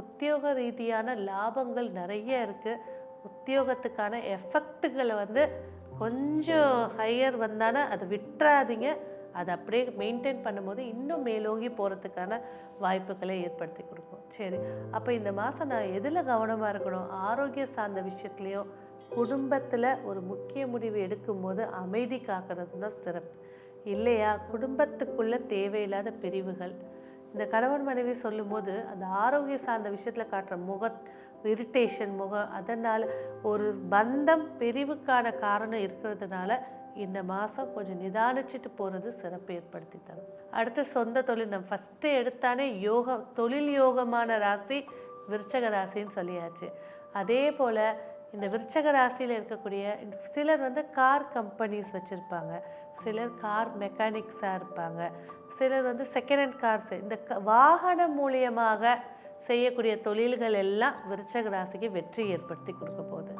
உத்தியோக ரீதியான லாபங்கள் நிறைய இருக்குது உத்தியோகத்துக்கான எஃபெக்ட்டுகளை வந்து கொஞ்சம் ஹையர் வந்தானே அதை விட்டுறாதீங்க. அதை அப்படியே மெயின்டைன் பண்ணும்போது இன்னும் மேலோங்கி போகிறதுக்கான வாய்ப்புகளை ஏற்படுத்தி கொடுக்கும். சரி அப்போ இந்த மாதம் நான் எதில் கவனமாக இருக்கணும்? ஆரோக்கியம் சார்ந்த விஷயத்துலேயும் குடும்பத்தில் ஒரு முக்கிய முடிவு எடுக்கும்போது அமைதி காக்கிறது தான் சிறப்பு. இல்லையா? குடும்பத்துக்குள்ளே தேவையில்லாத பிரிவுகள் இந்த கணவன் மனைவி சொல்லும்போது அந்த ஆரோக்கிய சார்ந்த விஷயத்தில் காட்டுற முக இரிட்டேஷன் முகம் அதனால் ஒரு பந்தம் பிரிவுக்கான காரணம் இருக்கிறதுனால இந்த மாதம் கொஞ்சம் நிதானிச்சுட்டு போகிறது சிறப்பு ஏற்படுத்தி தரும். அடுத்து சொந்த தொழில் நம்ம ஃபஸ்ட்டு எடுத்தானே யோகம் தொழில் யோகமான ராசி விருச்சக ராசின்னு சொல்லியாச்சு. அதே போல் இந்த விருச்சக ராசியில் இருக்கக்கூடிய இந்த சிலர் வந்து கார் கம்பெனிஸ் வச்சுருப்பாங்க. சிலர் கார் மெக்கானிக்ஸாக இருப்பாங்க. சிலர் வந்து செகண்ட் ஹேண்ட் கார்ஸ் இந்த க வாகனம் மூலியமாக செய்யக்கூடிய தொழில்கள் எல்லாம் விருச்சக ராசிக்கு வெற்றி ஏற்படுத்தி கொடுக்க போகுது.